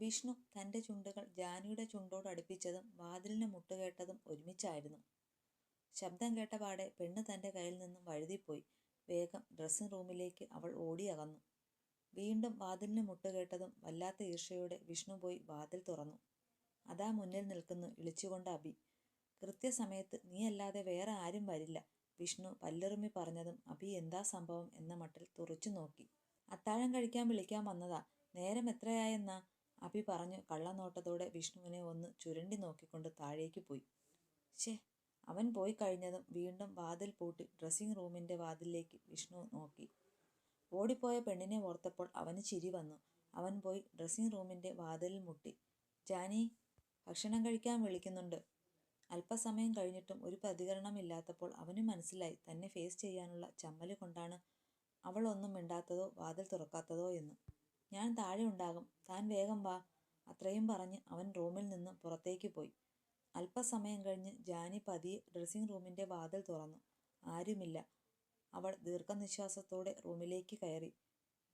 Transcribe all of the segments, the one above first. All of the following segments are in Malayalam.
വിഷ്ണു തന്റെ ചുണ്ടുകൾ ജാനിയുടെ ചുണ്ടോട് അടുപ്പിച്ചതും വാതിലിന് മുട്ടുകേട്ടതും ഒരുമിച്ചായിരുന്നു. ശബ്ദം കേട്ട പാടെ പെണ്ണ് തന്റെ കയ്യിൽ നിന്നും വഴുതിപ്പോയി. വേഗം ഡ്രസ്സിംഗ് റൂമിലേക്ക് അവൾ ഓടിയകന്നു വീണ്ടും വാതിലിന് മുട്ടുകേട്ടതും വല്ലാത്ത ഈർഷയോടെ വിഷ്ണു പോയി വാതിൽ തുറന്നു. അതാ മുന്നിൽ നിൽക്കുന്നു ഇളിച്ചുകൊണ്ട് അബി കൃത്യസമയത്ത് നീയല്ലാതെ വേറെ ആരും വരില്ല. വിഷ്ണു പല്ലെറുമി പറഞ്ഞതും അബി എന്താ സംഭവം എന്ന മട്ടിൽ തുറച്ചു നോക്കി. അത്താഴം കഴിക്കാൻ വിളിക്കാൻ വന്നതാ. നേരം എത്രയായെന്നാ? അബി പറഞ്ഞു കള്ളനോട്ടത്തോടെ വിഷ്ണുവിനെ ഒന്ന് ചുരണ്ടി നോക്കിക്കൊണ്ട് താഴേക്ക് പോയി. ശേ അവൻ പോയി കഴിഞ്ഞതും വീണ്ടും വാതിൽ പൂട്ടി ഡ്രസ്സിംഗ് റൂമിന്റെ വാതിലിലേക്ക് വിഷ്ണു നോക്കി. ഓടിപ്പോയ പെണ്ണിനെ ഓർത്തപ്പോൾ അവന് ചിരി വന്നു. അവൻ പോയി ഡ്രസ്സിംഗ് റൂമിന്റെ വാതിലിൽ മുട്ടി. ജാനി ഭക്ഷണം കഴിക്കാൻ വിളിക്കുന്നുണ്ട്. അല്പസമയം കഴിഞ്ഞിട്ടും ഒരു പ്രതികരണമില്ലാത്തപ്പോൾ അവന് മനസ്സിലായി തന്നെ ഫേസ് ചെയ്യാനുള്ള ചമ്മൽ കൊണ്ടാണ് അവളൊന്നും മിണ്ടാത്തതോ വാതിൽ തുറക്കാത്തതോ എന്ന്. ഞാൻ താഴെ ഉണ്ടാകും. താൻ വേഗം വാ. അത്രയും പറഞ്ഞ് അവൻ റൂമിൽ നിന്ന് പുറത്തേക്ക് പോയി. അല്പസമയം കഴിഞ്ഞ് ജാനി പതിയെ ഡ്രസ്സിംഗ് റൂമിന്റെ വാതിൽ തുറന്നു. ആരുമില്ല. അവൾ ദീർഘനിശ്വാസത്തോടെ റൂമിലേക്ക് കയറി.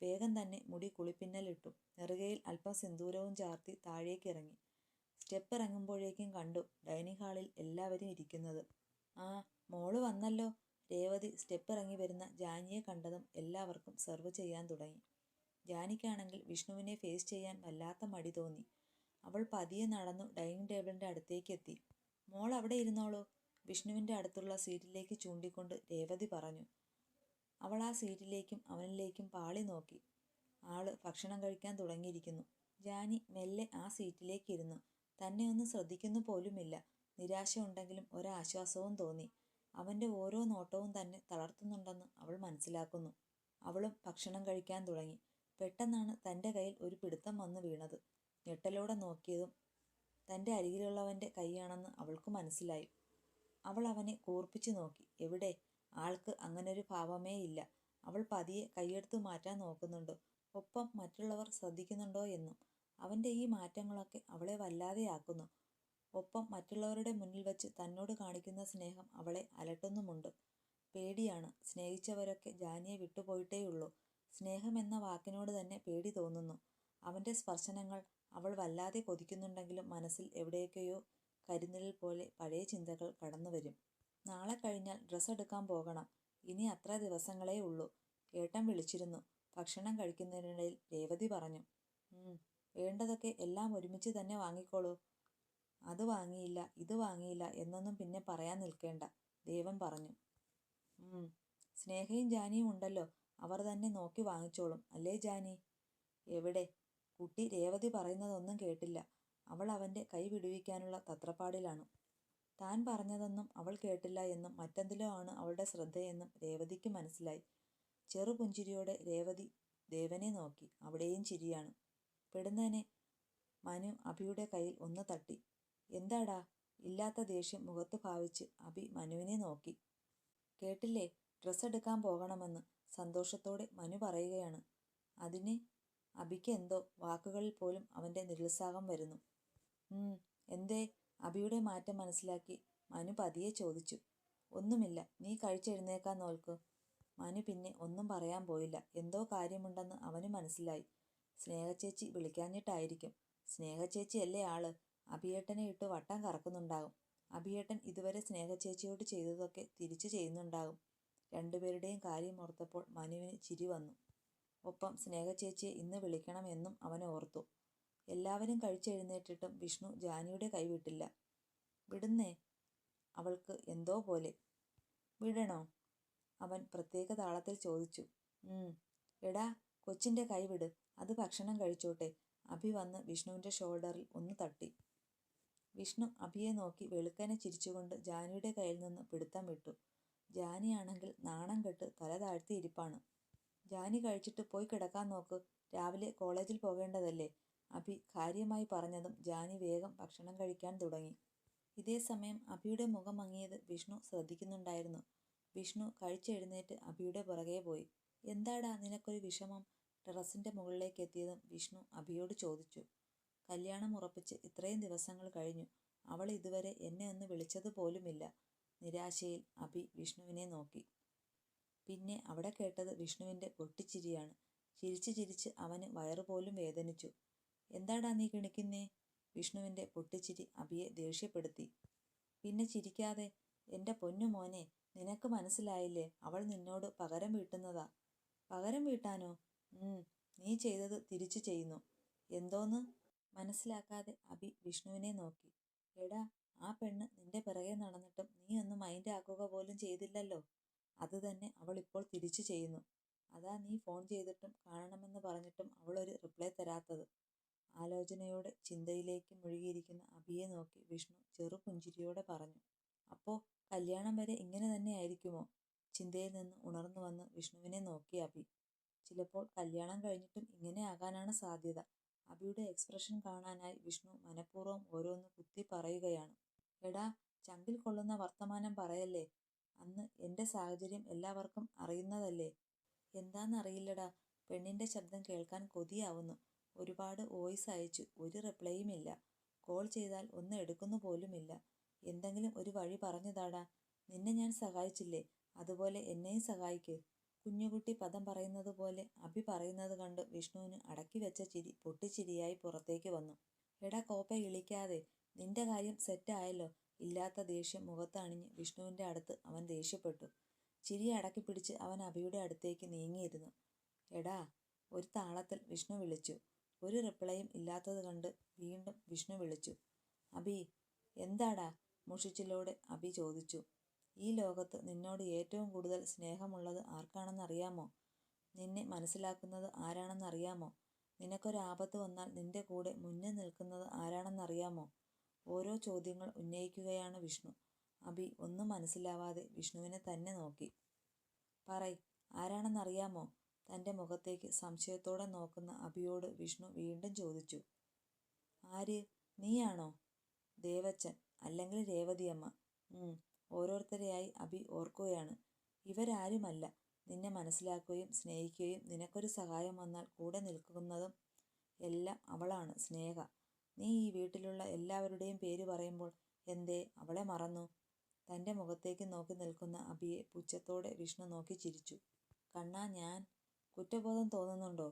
വേഗം തന്നെ മുടി കുളിപ്പിന്നലിട്ടു. നെറുകയിൽ അല്പം സിന്ദൂരവും ചാർത്തി താഴേക്ക് ഇറങ്ങി. സ്റ്റെപ്പ് ഇറങ്ങുമ്പോഴേക്കും കണ്ടു ഡൈനിങ് ഹാളിൽ എല്ലാവരും ഇരിക്കുന്നത്. ആ മോൾ വന്നല്ലോ. രേവതി സ്റ്റെപ്പ് ഇറങ്ങി വരുന്ന ജാനിയെ കണ്ടതും എല്ലാവർക്കും സെർവ് ചെയ്യാൻ തുടങ്ങി. ജാനിക്കാണെങ്കിൽ വിഷ്ണുവിനെ ഫേസ് ചെയ്യാൻ വല്ലാത്ത മടി തോന്നി. അവൾ പതിയെ നടന്നു ഡൈനിങ് ടേബിളിന്റെ അടുത്തേക്ക് എത്തി മോൾ അവിടെ ഇരുന്നോളൂ വിഷ്ണുവിന്റെ അടുത്തുള്ള സീറ്റിലേക്ക് ചൂണ്ടിക്കൊണ്ട് രേവതി പറഞ്ഞു. അവൾ ആ സീറ്റിലേക്കും അവനിലേക്കും പാളി നോക്കി. ആൾ ഭക്ഷണം കഴിക്കാൻ തുടങ്ങിയിരിക്കുന്നു. ജാനി മെല്ലെ ആ സീറ്റിലേക്ക് ഇരുന്നു. തന്നെ ഒന്നും ശ്രദ്ധിക്കുന്നു പോലുമില്ല. നിരാശയുണ്ടെങ്കിലും ഒരാശ്വാസവും തോന്നി. അവന്റെ ഓരോ നോട്ടവും തന്നെ തളർത്തുന്നുണ്ടെന്ന് അവൾ മനസ്സിലാക്കുന്നു. അവളും ഭക്ഷണം കഴിക്കാൻ തുടങ്ങി. പെട്ടെന്നാണ് തന്റെ കയ്യിൽ ഒരു പിടുത്തം വന്നു വീണത്. ഞെട്ടലോടെ നോക്കിയതും തന്റെ അരികിലുള്ളവന്റെ കൈയാണെന്ന് അവൾക്ക് മനസ്സിലായി. അവൾ അവനെ കൂർപ്പിച്ചു നോക്കി. എവിടെ? ആൾക്ക് അങ്ങനൊരു ഭാവമേ ഇല്ല. അവൾ പതിയെ കൈയെടുത്തു മാറ്റാൻ നോക്കുന്നുണ്ട്. ഒപ്പം മറ്റുള്ളവർ ശ്രദ്ധിക്കുന്നുണ്ടോ എന്നും. അവന്റെ ഈ മാറ്റങ്ങളൊക്കെ അവളെ വല്ലാതെയാക്കുന്നു. ഒപ്പം മറ്റുള്ളവരുടെ മുന്നിൽ വച്ച് തന്നോട് കാണിക്കുന്ന സ്നേഹം അവളെ അലട്ടുന്നുമുണ്ട്. പേടിയാണ്. സ്നേഹിച്ചവരൊക്കെ ജാനിയെ വിട്ടുപോയിട്ടേയുള്ളൂ. സ്നേഹം എന്ന വാക്കിനോട് തന്നെ പേടി തോന്നുന്നു. അവന്റെ സ്പർശനങ്ങൾ അവൾ വല്ലാതെ കൊതിക്കുന്നുണ്ടെങ്കിലും മനസ്സിൽ എവിടെയൊക്കെയോ കരിനിഴൽ പോലെ പഴയ ചിന്തകൾ കടന്നു വരും നാളെ കഴിഞ്ഞാൽ ഡ്രസ്സ് എടുക്കാൻ പോകണം. ഇനി അത്ര ദിവസങ്ങളേ ഉള്ളൂ. ഏട്ടൻ വിളിച്ചിരുന്നു. ഭക്ഷണം കഴിക്കുന്നതിനിടയിൽ രേവതി പറഞ്ഞു. വേണ്ടതൊക്കെ എല്ലാം ഒരുമിച്ച് തന്നെ വാങ്ങിക്കോളൂ. അത് വാങ്ങിയില്ല ഇത് വാങ്ങിയില്ല എന്നൊന്നും പിന്നെ പറയാൻ നിൽക്കേണ്ട ദേവൻ പറഞ്ഞു. സ്നേഹയും ജാനിയും ഉണ്ടല്ലോ. അവർ തന്നെ നോക്കി വാങ്ങിച്ചോളും. അല്ലേ ജാനി? എവിടെ? കുട്ടി രേവതി പറയുന്നതൊന്നും കേട്ടില്ല. അവൾ അവന്റെ കൈ വിടുവിക്കാനുള്ള തത്രപ്പാടിലാണ്. താൻ പറഞ്ഞതൊന്നും അവൾ കേട്ടില്ല എന്നും മറ്റെന്തിലോ ആണ് അവളുടെ ശ്രദ്ധയെന്നും രേവതിക്ക് മനസ്സിലായി. ചെറുപുഞ്ചിരിയോടെ രേവതി ദേവനെ നോക്കി. അവിടെയും ചിരിയാണ്. പെടുന്നതിനെ മനു അഭിയുടെ കയ്യിൽ ഒന്ന് തട്ടി. എന്താടാ? ഇല്ലാത്ത ദേഷ്യം മുഖത്ത് ഭാവിച്ച് അഭി മനുവിനെ നോക്കി. കേട്ടില്ലേ? ഡ്രസ്സ് എടുക്കാൻ പോകണമെന്ന്. സന്തോഷത്തോടെ മനു പറയുകയാണ്. അതിന് അഭിക്ക് എന്തോ വാക്കുകളിൽ പോലും അവന്റെ നിരുത്സാഹം വരുന്നു. എന്തേ? അഭിയുടെ മാറ്റം മനസ്സിലാക്കി മനു പതിയെ ചോദിച്ചു. ഒന്നുമില്ല നീ കഴിച്ചെഴുന്നേക്കാൻ നോക്ക് മനു പിന്നെ ഒന്നും പറയാൻ പോയില്ല. എന്തോ കാര്യമുണ്ടെന്ന് അവന് മനസ്സിലായി. സ്നേഹച്ചേച്ചി വിളിക്കാഞ്ഞിട്ടായിരിക്കും. സ്നേഹച്ചേച്ചിയല്ലേ ആൾ? അഭിയേട്ടനെ ഇട്ട് വട്ടം കറക്കുന്നുണ്ടാകും. അഭിയേട്ടൻ ഇതുവരെ സ്നേഹച്ചേച്ചിയോട് ചെയ്തതൊക്കെ തിരിച്ചു ചെയ്യുന്നുണ്ടാകും. രണ്ടുപേരുടെയും കാര്യം ഓർത്തപ്പോൾ മനുവിന് ചിരി വന്നു. ഒപ്പം സ്നേഹചേച്ചിയെ ഇന്ന് വിളിക്കണമെന്നും അവൻ ഓർത്തു. എല്ലാവരും കഴിച്ചെഴുന്നേറ്റിട്ടും വിഷ്ണു ജാനിയുടെ കൈവിട്ടില്ല. വിടുന്നേ അവൾക്ക് എന്തോ പോലെ. വിടണോ? അവൻ പ്രത്യേക താളത്തിൽ ചോദിച്ചു. എടാ കൊച്ചിന്റെ കൈവിട് അത് ഭക്ഷണം കഴിച്ചോട്ടെ. അഭി വന്ന് വിഷ്ണുവിന്റെ ഷോൾഡറിൽ ഒന്ന് തട്ടി. വിഷ്ണു അഭിയെ നോക്കി വെളുക്കനെ ചിരിച്ചുകൊണ്ട് ജാനിയുടെ കയ്യിൽ നിന്ന് പിടുത്തം വിട്ടു. ജാനിയാണെങ്കിൽ നാണം കെട്ട് തല താഴ്ത്തിയിരിപ്പാണ് ജാനി കഴിച്ചിട്ട് പോയി കിടക്കാൻ നോക്ക്. രാവിലെ കോളേജിൽ പോകേണ്ടതല്ലേ? അഭി കാര്യമായി പറഞ്ഞതും ജാനി വേഗം ഭക്ഷണം കഴിക്കാൻ തുടങ്ങി. ഇതേ സമയം അഭിയുടെ മുഖം മങ്ങിയത് വിഷ്ണു ശ്രദ്ധിക്കുന്നുണ്ടായിരുന്നു. വിഷ്ണു കഴിച്ചെഴുന്നേറ്റ് അഭിയുടെ പുറകെ പോയി. എന്താടാ നിനക്കൊരു വിഷമം? ടെറസിന്റെ മുകളിലേക്ക് എത്തിയതും വിഷ്ണു അഭിയോട് ചോദിച്ചു. കല്യാണം ഉറപ്പിച്ച് ഇത്രയും ദിവസങ്ങൾ കഴിഞ്ഞു. അവൾ ഇതുവരെ എന്നെ ഒന്ന് വിളിച്ചതുപോലുമില്ല. നിരാശയിൽ അഭി വിഷ്ണുവിനെ നോക്കി. പിന്നെ അവിടെ കേട്ടത് വിഷ്ണുവിന്റെ പൊട്ടിച്ചിരിയാണ്. ചിരിച്ച് ചിരിച്ച് അവന് വയറുപോലും വേദനിച്ചു. എന്താടാ നീ കിണിക്കുന്നേ വിഷ്ണുവിന്റെ പൊട്ടിച്ചിരി അബിയെ ദേഷ്യപ്പെടുത്തി. പിന്നെ ചിരിക്കാതെ എന്റെ പൊന്നു മോനെ നിനക്ക് മനസ്സിലായില്ലേ? അവൾ നിന്നോട് പകരം വീട്ടുന്നതാ. പകരം വീട്ടാനോ? നീ ചെയ്തത് തിരിച്ചു ചെയ്യുന്നു. എന്തോന്ന്? മനസ്സിലാക്കാതെ അബി വിഷ്ണുവിനെ നോക്കി. എടാ ആ പെണ്ണ് നിന്റെ പിറകെ നടന്നിട്ടും നീ ഒന്ന് മൈൻഡ് ആക്കുക പോലും ചെയ്തില്ലല്ലോ. അത് തന്നെ അവൾ ഇപ്പോൾ തിരിച്ചു ചെയ്യുന്നു. അതാ നീ ഫോൺ ചെയ്തിട്ടും കാണണമെന്ന് പറഞ്ഞിട്ടും അവൾ ഒരു റിപ്ലൈ തരാത്തത്. ആലോചനയോടെ ചിന്തയിലേക്ക് മുഴുകിയിരിക്കുന്ന അബിയെ നോക്കി വിഷ്ണു ചെറുപുഞ്ചിരിയോടെ പറഞ്ഞു അപ്പോ കല്യാണം വരെ ഇങ്ങനെ തന്നെ ആയിരിക്കുമോ? ചിന്തയിൽ നിന്ന് ഉണർന്നു വന്ന് വിഷ്ണുവിനെ നോക്കി അബി. ചിലപ്പോൾ കല്യാണം കഴിഞ്ഞിട്ടും ഇങ്ങനെ ആകാനാണ് സാധ്യത. അബിയുടെ എക്സ്പ്രഷൻ കാണാനായി വിഷ്ണു മനഃപൂർവം ഓരോന്ന് കുത്തി പറയുകയാണ്. എടാ ചങ്കിൽ കൊള്ളുന്ന വർത്തമാനം പറയല്ലേ? അന്ന് എന്റെ സാഹചര്യം എല്ലാവർക്കും അറിയുന്നതല്ലേ? എന്താണെന്നറിയില്ലടാ പെണ്ണിന്റെ ശബ്ദം കേൾക്കാൻ കൊതിയാവുന്നു. ഒരുപാട് വോയിസ് അയച്ചു ഒരു റിപ്ലൈയും ഇല്ല. കോൾ ചെയ്താൽ ഒന്ന് എടുക്കുന്നു പോലുമില്ല. എന്തെങ്കിലും ഒരു വഴി പറഞ്ഞതാടാ. നിന്നെ ഞാൻ സഹായിച്ചില്ലേ? അതുപോലെ എന്നെയും സഹായിക്ക്. കുഞ്ഞുകുട്ടി പദം പറയുന്നത് പോലെ അഭി പറയുന്നത് കണ്ട് വിഷ്ണുവിന് അടക്കി വെച്ച ചിരി പൊട്ടിച്ചിരിയായി പുറത്തേക്ക് വന്നു. എടാ കോപ്പ ഇളിക്കാതെ. നിന്റെ കാര്യം സെറ്റായല്ലോ ഇല്ലാത്ത ദേഷ്യം മുഖത്തണിഞ്ഞ് വിഷ്ണുവിന്റെ അടുത്ത് അവൻ ദേഷ്യപ്പെട്ടു. ചിരി അടക്കി പിടിച്ച് അവൻ അഭിയുടെ അടുത്തേക്ക് നീങ്ങിയിരുന്നു. എടാ ഒരു താളത്തിൽ വിഷ്ണു വിളിച്ചു. ഒരു റിപ്ലൈയും ഇല്ലാത്തത് കണ്ട് വീണ്ടും വിഷ്ണു വിളിച്ചു. അബി എന്താടാ? മുഷിച്ചിലോടെ അബി ചോദിച്ചു. ഈ ലോകത്ത് നിന്നോട് ഏറ്റവും കൂടുതൽ സ്നേഹമുള്ളത് ആർക്കാണെന്നറിയാമോ? നിന്നെ മനസ്സിലാക്കുന്നത് ആരാണെന്നറിയാമോ? നിനക്കൊരാപത്ത് വന്നാൽ നിന്റെ കൂടെ മുന്നിൽ നിൽക്കുന്നത് ആരാണെന്നറിയാമോ? ഓരോ ചോദ്യങ്ങൾ ഉന്നയിക്കുകയാണ് വിഷ്ണു. അബി ഒന്നും മനസ്സിലാവാതെ വിഷ്ണുവിനെ തന്നെ നോക്കി. പറയ് ആരാണെന്നറിയാമോ? തന്റെ മുഖത്തേക്ക് സംശയത്തോടെ നോക്കുന്ന അബിയോട് വിഷ്ണു വീണ്ടും ചോദിച്ചു. ആര്? നീയാണോ? ദേവച്ചൻ അല്ലെങ്കിൽ രേവതിയമ്മ? ഓരോരുത്തരെയായി അബി ഓർക്കുകയാണ്. ഇവരാരുമല്ല? നിന്നെ മനസ്സിലാക്കുകയും സ്നേഹിക്കുകയും നിനക്കൊരു സഹായം വന്നാൽ കൂടെ നിൽക്കുന്നതും എല്ലാം അവളാണ് സ്നേഹ. നീ ഈ വീട്ടിലുള്ള എല്ലാവരുടെയും പേര് പറയുമ്പോൾ എന്തേ അവളെ മറന്നു? തന്റെ മുഖത്തേക്ക് നോക്കി നിൽക്കുന്ന അബിയെ പുച്ഛത്തോടെ വിഷ്ണു നോക്കി ചിരിച്ചു. കണ്ണാ ഞാൻ കുറ്റബോധം തോന്നുന്നുണ്ടോ?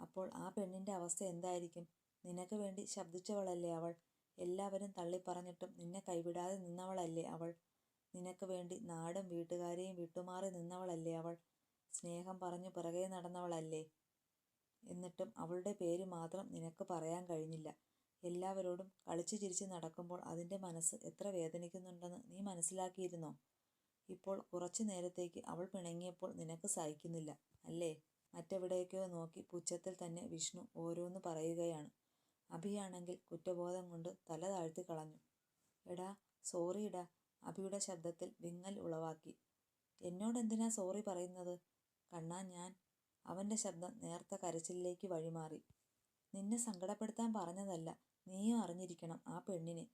അപ്പോൾ ആ പെണ്ണിന്റെ അവസ്ഥ എന്തായിരിക്കും? നിനക്ക് വേണ്ടി ശബ്ദിച്ചവളല്ലേ അവൾ? എല്ലാവരും തള്ളിപ്പറഞ്ഞിട്ടും നിന്നെ കൈവിടാതെ നിന്നവളല്ലേ അവൾ? നിനക്ക് വേണ്ടി നാടും വീട്ടുകാരെയും വിട്ടുമാറി നിന്നവളല്ലേ അവൾ? സ്നേഹം പറഞ്ഞു പിറകെ നടന്നവളല്ലേ? എന്നിട്ടും അവളുടെ പേര് മാത്രം നിനക്ക് പറയാൻ കഴിഞ്ഞില്ല. എല്ലാവരോടും കളിച്ചു ചിരിച്ച് നടക്കുമ്പോൾ അതിന്റെ മനസ്സ് എത്ര വേദനിക്കുന്നുണ്ടെന്ന് നീ മനസ്സിലാക്കിയിരുന്നോ? ഇപ്പോൾ കുറച്ചു നേരത്തേക്ക് അവൾ പിണങ്ങിയപ്പോൾ നിനക്ക് സഹിക്കുന്നില്ല അല്ലേ? മറ്റെവിടേക്കോ നോക്കി പുച്ഛത്തിൽ തന്നെ വിഷ്ണു ഓരോന്ന് പറയുകയാണ്. അഭിയാണെങ്കിൽ കുറ്റബോധം കൊണ്ട് തല താഴ്ത്തി കളഞ്ഞു. എടാ സോറിടാ അഭിയുടെ ശബ്ദത്തിൽ വിങ്ങൽ ഉളവാക്കി. എന്നോടെന്തിനാ സോറി പറയുന്നത്? കണ്ണാ ഞാൻ. അവന്റെ ശബ്ദം നേർത്ത കരച്ചിലേക്ക് വഴിമാറി. നിന്നെ സങ്കടപ്പെടുത്താൻ പറഞ്ഞതല്ല നീയും അറിഞ്ഞിരിക്കണം ആ പെണ്ണിനെ.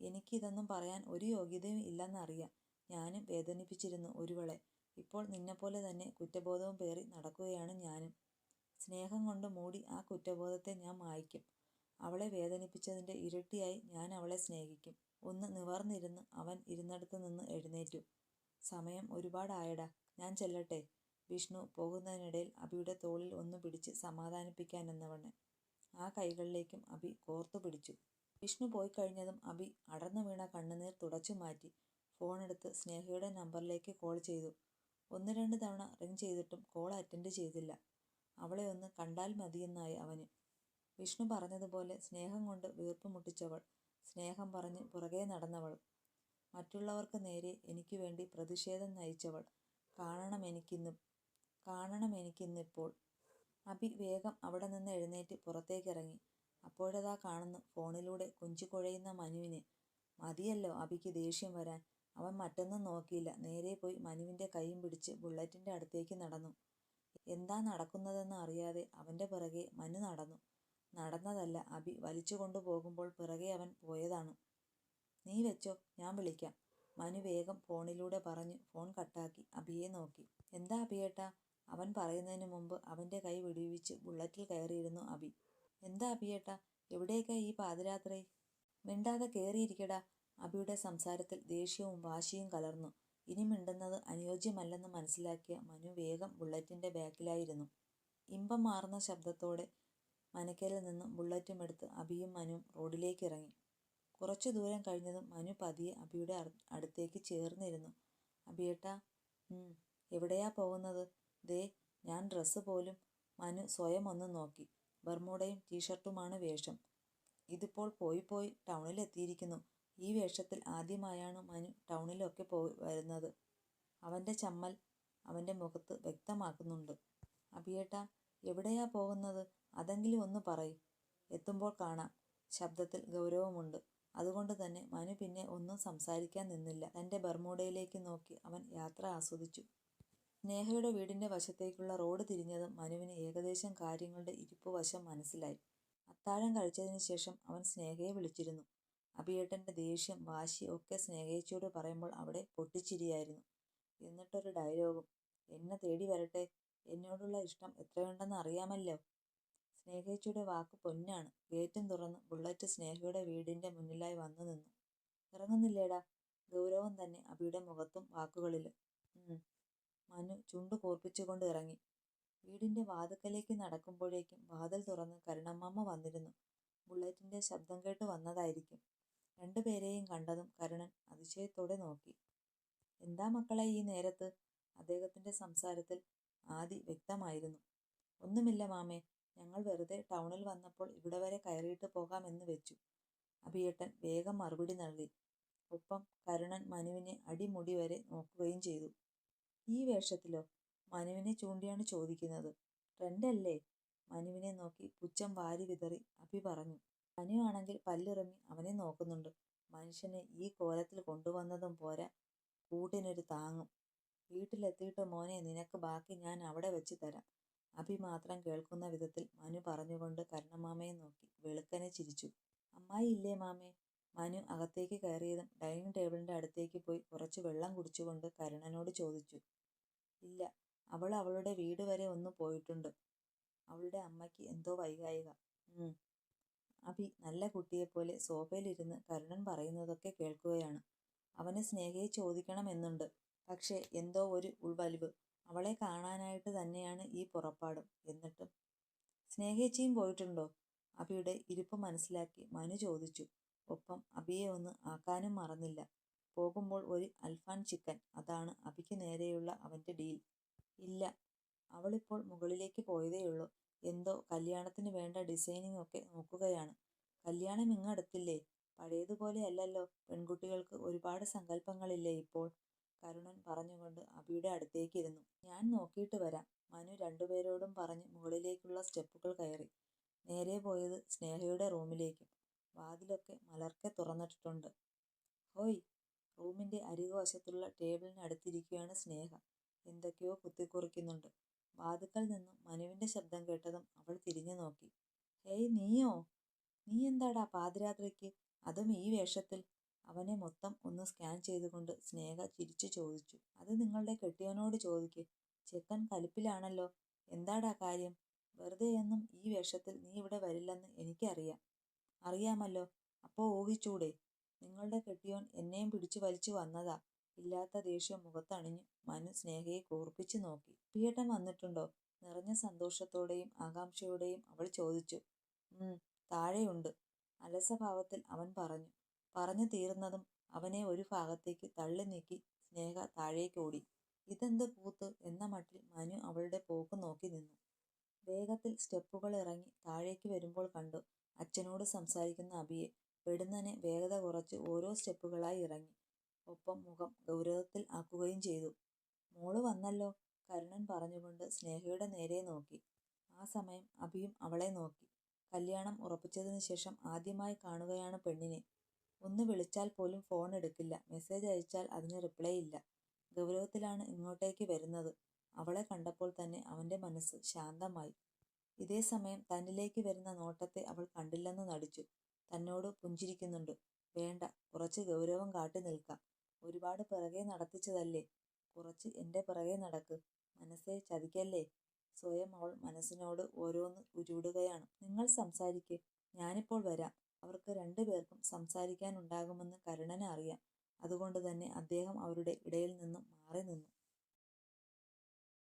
എനിക്കിതൊന്നും പറയാൻ ഒരു യോഗ്യതയും ഇല്ലെന്നറിയാം ഞാനും വേദനിപ്പിച്ചിരുന്നു ഒരുവളെ. ഇപ്പോൾ നിന്നെപ്പോലെ തന്നെ കുറ്റബോധവും പേറി നടക്കുകയാണ് ഞാനും. സ്നേഹം കൊണ്ട് മൂടി ആ കുറ്റബോധത്തെ ഞാൻ മായ്ക്കും. അവളെ വേദനിപ്പിച്ചതിന്റെ ഇരട്ടിയായി ഞാൻ അവളെ സ്നേഹിക്കും. ഒന്ന് നിവർന്നിരുന്ന് അവൻ ഇരുന്നിടത്ത് നിന്ന് എഴുന്നേറ്റു. സമയം ഒരുപാടായടാ. ഞാൻ ചെല്ലട്ടെ. വിഷ്ണു പോകുന്നതിനിടയിൽ അബിയുടെ തോളിൽ ഒന്ന് പിടിച്ച് സമാധാനിപ്പിക്കാനെന്നവണ്ണം ആ കൈകളിലേക്കും അബി കോർത്തു പിടിച്ചു. വിഷ്ണു പോയി കഴിഞ്ഞതും അബി അടർന്നു വീണ കണ്ണുനീർ തുടച്ചു മാറ്റി. ഫോണെടുത്ത് സ്നേഹയുടെ നമ്പറിലേക്ക് കോൾ ചെയ്തു. ഒന്ന് രണ്ട് തവണ റിങ് ചെയ്തിട്ടും കോൾ അറ്റൻഡ് ചെയ്തില്ല. അവളെ ഒന്ന് കണ്ടാൽ മതിയെന്നായി അവന്. വിഷ്ണു പറഞ്ഞതുപോലെ സ്നേഹം കൊണ്ട് വീർപ്പ് മുട്ടിച്ചവൾ. സ്നേഹം പറഞ്ഞ് പുറകെ നടന്നവൾ. മറ്റുള്ളവർക്ക് നേരെ എനിക്ക് വേണ്ടി പ്രതിഷേധം നയിച്ചവൾ. കാണണം എനിക്കിന്നും. കാണണം എനിക്കിന്നിപ്പോൾ. അബി വേഗം അവിടെ നിന്ന് എഴുന്നേറ്റ് പുറത്തേക്കിറങ്ങി. അപ്പോഴതാ കാണുന്നു ഫോണിലൂടെ കുഞ്ചിക്കുഴയുന്ന മനുവിനെ. മതിയല്ലോ അബിക്ക് ദേഷ്യം വരാൻ. അവൻ മറ്റൊന്നും നോക്കിയില്ല. നേരെ പോയി മനുവിന്റെ കൈയും പിടിച്ച് ബുള്ളറ്റിന്റെ അടുത്തേക്ക് നടന്നു. എന്താ നടക്കുന്നതെന്ന് അറിയാതെ അവന്റെ പിറകെ മനു നടന്നു. നടന്നതല്ല അബി വലിച്ചു കൊണ്ടുപോകുമ്പോൾ പിറകെ അവൻ പോയതാണ്. നീ വെച്ചോ ഞാൻ വിളിക്കാം. മനു വേഗം ഫോണിലൂടെ പറഞ്ഞു ഫോൺ കട്ടാക്കി അബിയെ നോക്കി. എന്താ അബിയേട്ടാ? അവൻ പറയുന്നതിന് മുമ്പ് അവന്റെ കൈ വിടുവിച്ച് ബുള്ളറ്റിൽ കയറിയിരുന്നു അബി. എന്താ അബിയേട്ടാ എവിടേക്കാ ഈ പാതിരാത്രി? മിണ്ടാതെ കയറിയിരിക്കടാ അബിയുടെ സംസാരത്തിൽ ദേഷ്യവും വാശിയും കലർന്നു. ഇനി മിണ്ടുന്നത് അനുയോജ്യമല്ലെന്ന് മനസ്സിലാക്കിയ മനു വേഗം ബുള്ളറ്റിന്റെ ബാക്കിലായിരുന്നു. ഇമ്പം മാറുന്ന ശബ്ദത്തോടെ മനക്കലിൽ നിന്നും ബുള്ളറ്റും എടുത്ത് അബിയും മനുവും റോഡിലേക്ക് ഇറങ്ങി. കുറച്ചു ദൂരം കഴിഞ്ഞതും മനു പതിയെ അബിയുടെ അടുത്തേക്ക് ചേർന്നിരുന്നു. അബിയേട്ട എവിടെയാ പോകുന്നത്? ദേ ഞാൻ ഡ്രസ്സ് പോലും മനു സ്വയം ഒന്ന് നോക്കി. ബർമൂടയും ടീഷർട്ടുമാണ് വേഷം. ഇതിപ്പോൾ പോയി പോയി ടൗണിലെത്തിയിരിക്കുന്നു. ഈ വേഷത്തിൽ ആദ്യമായാണ് മനു ടൗണിലൊക്കെ പോയി വരുന്നത്. അവന്റെ ചമ്മൽ അവന്റെ മുഖത്ത് വ്യക്തമാക്കുന്നുണ്ട്. അഭിയേട്ട എവിടെയാ പോകുന്നത്? അതെങ്കിലും ഒന്ന് പറയും. എത്തുമ്പോൾ കാണാം. ശബ്ദത്തിൽ ഗൗരവമുണ്ട്. അതുകൊണ്ട് തന്നെ മനു പിന്നെ ഒന്നും സംസാരിക്കാൻ നിന്നില്ല. തന്റെ ബർമൂഡയിലേക്ക് നോക്കി അവൻ യാത്ര ആസ്വദിച്ചു. സ്നേഹയുടെ വീടിന്റെ വശത്തേക്കുള്ള റോഡ് തിരിഞ്ഞതും മനുവിന് ഏകദേശം കാര്യങ്ങളുടെ ഇരിപ്പ് വശം മനസ്സിലായി. അത്താഴം കഴിച്ചതിന് ശേഷം അവൻ സ്നേഹയെ വിളിച്ചിരുന്നു. അഭിയേട്ടന്റെ ദേഷ്യം വാശി ഒക്കെ സ്നേഹയച്ചിയോട് പറയുമ്പോൾ അവിടെ പൊട്ടിച്ചിരിയായിരുന്നു. എന്നിട്ടൊരു ഡയലോഗും എന്നെ തേടി വരട്ടെ. എന്നോടുള്ള ഇഷ്ടം എത്രയുണ്ടെന്ന് അറിയാമല്ലോ സ്നേഹയച്ചിയുടെ വാക്ക് പൊന്നാണ്. ഗേറ്റും തുറന്ന് ബുള്ളറ്റ് സ്നേഹയുടെ വീടിന്റെ മുന്നിലായി വന്നു നിന്നു. ഇറങ്ങുന്നില്ലേടാ? ഗൗരവം തന്നെ അഭിയുടെ മുഖത്തും വാക്കുകളിൽ മനു ചുണ്ടു കോർപ്പിച്ചുകൊണ്ട് ഇറങ്ങി. വീടിന്റെ വാതുക്കലേക്ക് നടക്കുമ്പോഴേക്കും വാതിൽ തുറന്ന് കരുണമ്മ വന്നിരുന്നു. ബുള്ളറ്റിന്റെ ശബ്ദം കേട്ട് വന്നതായിരിക്കും. രണ്ടുപേരെയും കണ്ടതും കരുണൻ അതിശയത്തോടെ നോക്കി. എന്താ മക്കളെ ഈ നേരത്ത്? അദ്ദേഹത്തിന്റെ സംസാരത്തിൽ ആദി വ്യക്തമായിരുന്നു. ഒന്നുമില്ല മാമേ ഞങ്ങൾ വെറുതെ ടൗണിൽ വന്നപ്പോൾ ഇവിടെ വരെ കയറിയിട്ട് പോകാമെന്ന് വെച്ചു. അഭിയേട്ടൻ വേഗം മറുപടി നൽകി. ഒപ്പം കരുണൻ മനുവിനെ അടിമുടി വരെ നോക്കുകയും ചെയ്തു. ഈ വേഷത്തിലോ? മനുവിനെ ചൂണ്ടിയാണ് ചോദിക്കുന്നത്. ട്രെൻഡല്ലേ മനുവിനെ നോക്കി പുച്ഛം വാരി വിതറി അഭി പറഞ്ഞു. മനു ആണെങ്കിൽ പല്ലിറങ്ങി അവനെ നോക്കുന്നുണ്ട്. മനുഷ്യനെ ഈ കോലത്തിൽ കൊണ്ടുവന്നതും പോരാ. കൂട്ടിനൊരു താങ്ങും. വീട്ടിലെത്തിയിട്ട് മോനെ നിനക്ക് ബാക്കി ഞാൻ അവിടെ വെച്ച് തരാം. അഭി മാത്രം കേൾക്കുന്ന വിധത്തിൽ മനു പറഞ്ഞുകൊണ്ട് കരുണമാമയെ നോക്കി വെളുക്കനെ ചിരിച്ചു. അമ്മായി ഇല്ലേ മാമേ? മനു അകത്തേക്ക് കയറിയതും ഡൈനിങ് ടേബിളിന്റെ അടുത്തേക്ക് പോയി കുറച്ച് വെള്ളം കുടിച്ചുകൊണ്ട് കരുണനോട് ചോദിച്ചു. ഇല്ല അവൾ അവളുടെ വീട് വരെ ഒന്ന് പോയിട്ടുണ്ട്. അവളുടെ അമ്മയ്ക്ക് എന്തോ വൈകായിക. അഭി നല്ല കുട്ടിയെപ്പോലെ സോഫയിലിരുന്ന് കരുണൻ പറയുന്നതൊക്കെ കേൾക്കുകയാണ്. അവന് സ്നേഹയെ ചോദിക്കണമെന്നുണ്ട്. പക്ഷേ എന്തോ ഒരു ഉൾവലിവ്. അവളെ കാണാനായിട്ട് തന്നെയാണ് ഈ പുറപ്പാടും. എന്നിട്ടും? സ്നേഹേച്ചിയും പോയിട്ടുണ്ടോ? അഭിയുടെ ഇരിപ്പ് മനസ്സിലാക്കി മനു ചോദിച്ചു. ഒപ്പം അഭിയെ ഒന്ന് ആക്കാനും മറന്നില്ല. പോകുമ്പോൾ ഒരു അൽഫാൻ ചിക്കൻ അതാണ് അഭിക്ക് നേരെയുള്ള അവന്റെ ഡീൽ. ഇല്ല അവളിപ്പോൾ മുകളിലേക്ക് പോയതേയുള്ളൂ എന്തോ കല്യാണത്തിന് വേണ്ട ഡിസൈനിങ് ഒക്കെ നോക്കുകയാണ്. കല്യാണം ഇങ്ങടുത്തില്ലേ പഴയതുപോലെ അല്ലല്ലോ. പെൺകുട്ടികൾക്ക് ഒരുപാട് സങ്കല്പങ്ങളില്ലേ ഇപ്പോൾ? കരുണൻ പറഞ്ഞുകൊണ്ട് അഭിയുടെ അടുത്തേക്ക് ഇരുന്നു. ഞാൻ നോക്കിയിട്ട് വരാം. മനു രണ്ടുപേരോടും പറഞ്ഞ് മുകളിലേക്കുള്ള സ്റ്റെപ്പുകൾ കയറി. നേരെ പോയത് സ്നേഹയുടെ റൂമിലേക്കും. വാതിലൊക്കെ മലർക്കെ തുറന്നിട്ടിട്ടുണ്ട്. ഹോയ് റൂമിന്റെ അരികുവശത്തുള്ള ടേബിളിന് അടുത്തിരിക്കുകയാണ് സ്നേഹ. എന്തൊക്കെയോ കുത്തിക്കുറിക്കുന്നുണ്ട്. വാതുക്കൽ നിന്നും മനുവിന്റെ ശബ്ദം കേട്ടതും അവൾ തിരിഞ്ഞു നോക്കി. ഹേയ് നീയോ? നീ എന്താടാ പാതിരാത്രിക്ക്? അതും ഈ വേഷത്തിൽ. അവനെ മൊത്തം ഒന്ന് സ്കാൻ ചെയ്തുകൊണ്ട് സ്നേഹ ചിരിച്ചു ചോദിച്ചു. അത് നിങ്ങളുടെ കെട്ടിയവനോട് ചോദിക്ക്. ചെക്കൻ കലിപ്പിലാണല്ലോ. എന്താടാ കാര്യം? വെറുതെയൊന്നും ഈ വേഷത്തിൽ നീ ഇവിടെ വരില്ലെന്ന് എനിക്കറിയാം. അറിയാമല്ലോ. അപ്പോൾ ഊഹിച്ചൂടെ. നിങ്ങളുടെ കെട്ടിയോൻ എന്നെയും പിടിച്ചു വലിച്ചു വന്നതാ. ഇല്ലാത്ത ദേഷ്യം മുഖത്തണിഞ്ഞു മനു സ്നേഹയെ കൂർപ്പിച്ചു നോക്കി. പിയേട്ടൻ വന്നിട്ടുണ്ടോ? നിറഞ്ഞ സന്തോഷത്തോടെയും ആകാംക്ഷയോടെയും അവൾ ചോദിച്ചു. ഉം താഴെയുണ്ട്. അലസഭാവത്തിൽ അവൻ പറഞ്ഞു. പറഞ്ഞു തീർന്നതും അവനെ ഒരു ഭാഗത്തേക്ക് തള്ളി നീക്കി സ്നേഹ താഴേക്കോടി ഇതെന്ത് പൂത്ത്? എന്ന മട്ടിൽ മനു അവളുടെ പോക്ക് നോക്കി നിന്നു. വേഗത്തിൽ സ്റ്റെപ്പുകൾ ഇറങ്ങി താഴേക്ക് വരുമ്പോൾ കണ്ടു അച്ഛനോട് സംസാരിക്കുന്ന അബിയെ. പെടുന്നനെ വേഗത കുറച്ച് ഓരോ സ്റ്റെപ്പുകളായി ഇറങ്ങി. ഒപ്പം മുഖം ഗൗരവത്തിൽ ആക്കുകയും ചെയ്തു. മോൾ വന്നല്ലോ? കരുണൻ പറഞ്ഞുകൊണ്ട് സ്നേഹയുടെ നേരെ നോക്കി. ആ സമയം അഭിയും അവളെ നോക്കി. കല്യാണം ഉറപ്പിച്ചതിന് ശേഷം ആദ്യമായി കാണുകയാണ് പെണ്ണിനെ. ഒന്ന് വിളിച്ചാൽ പോലും ഫോൺ എടുക്കില്ല. മെസ്സേജ് അയച്ചാൽ അതിന് റിപ്ലൈ ഇല്ല. ഗൗരവത്തിലാണ് ഇങ്ങോട്ടേക്ക് വരുന്നത്. അവളെ കണ്ടപ്പോൾ തന്നെ അവന്റെ മനസ്സ് ശാന്തമായി. ഇതേ സമയം തന്നിലേക്ക് വരുന്ന നോട്ടത്തെ അവൾ കണ്ടില്ലെന്ന് നടിച്ചു. തന്നോട് പുഞ്ചിരിക്കുന്നുണ്ട്. വേണ്ട കുറച്ച് ഗൗരവം കാട്ടി നിൽക്കാം. ഒരുപാട് പിറകെ നടത്തിച്ചതല്ലേ? കുറച്ച് എന്റെ പിറകെ നടക്ക്. മനസ്സെ ചതിക്കല്ലേ? സ്വയം അവൾ മനസ്സിനോട് ഓരോന്ന് ഉരുവിടുകയാണ്. നിങ്ങൾ സംസാരിക്ക്. ഞാനിപ്പോൾ വരാം. അവർക്ക് രണ്ടുപേർക്കും സംസാരിക്കാനുണ്ടാകുമെന്ന് കരുണന് അറിയാം. അതുകൊണ്ട് തന്നെ അദ്ദേഹം അവരുടെ ഇടയിൽ നിന്നും മാറി നിന്നു.